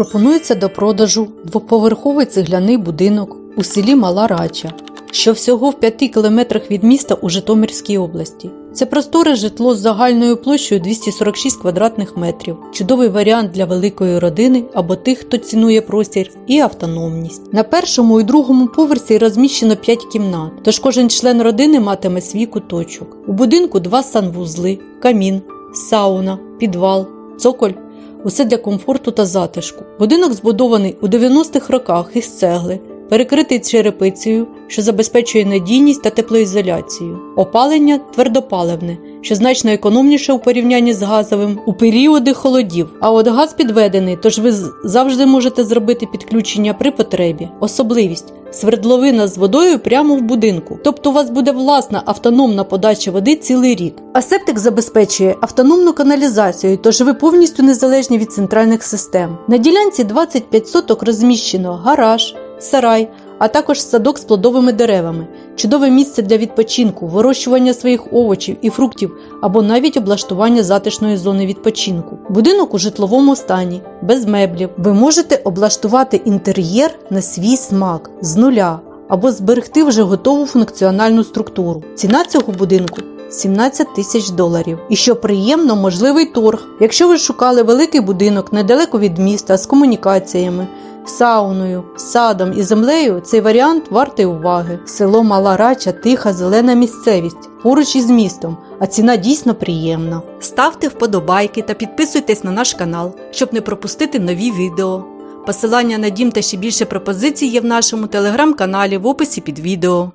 Пропонується до продажу двоповерховий цегляний будинок у селі Мала Рача, що всього в 5 кілометрах від міста у Житомирській області. Це просторе житло з загальною площею 246 квадратних метрів, чудовий варіант для великої родини або тих, хто цінує простір і автономність. На першому і другому поверсі розміщено 5 кімнат, тож кожен член родини матиме свій куточок. У будинку два санвузли, камін, сауна, підвал, цоколь Усе для комфорту та затишку. Будинок збудований у 90-х роках із цегли, перекритий черепицею, що забезпечує надійність та теплоізоляцію. Опалення твердопаливне, що значно економніше у порівнянні з газовим у періоди холодів. А от газ підведений, тож ви завжди можете зробити підключення при потребі. Особливість свердловина з водою прямо в будинку. Тобто у вас буде власна автономна подача води цілий рік. А септик забезпечує автономну каналізацію, тож ви повністю незалежні від центральних систем. На ділянці 25 соток розміщено гараж, сарай, а також садок з плодовими деревами, чудове місце для відпочинку, вирощування своїх овочів і фруктів або навіть облаштування затишної зони відпочинку. Будинок у житловому стані, без меблів. Ви можете облаштувати інтер'єр на свій смак з нуля або зберегти вже готову функціональну структуру. Ціна цього будинку 17 тисяч доларів. І що приємно, можливий торг. Якщо ви шукали великий будинок недалеко від міста з комунікаціями, сауною, садом і землею, цей варіант вартий уваги. Село Мала Рача тиха зелена місцевість поруч із містом, а ціна дійсно приємна. Ставте вподобайки та підписуйтесь на наш канал, щоб не пропустити нові відео. Посилання на дім та ще більше пропозицій є в нашому телеграм-каналі в описі під відео.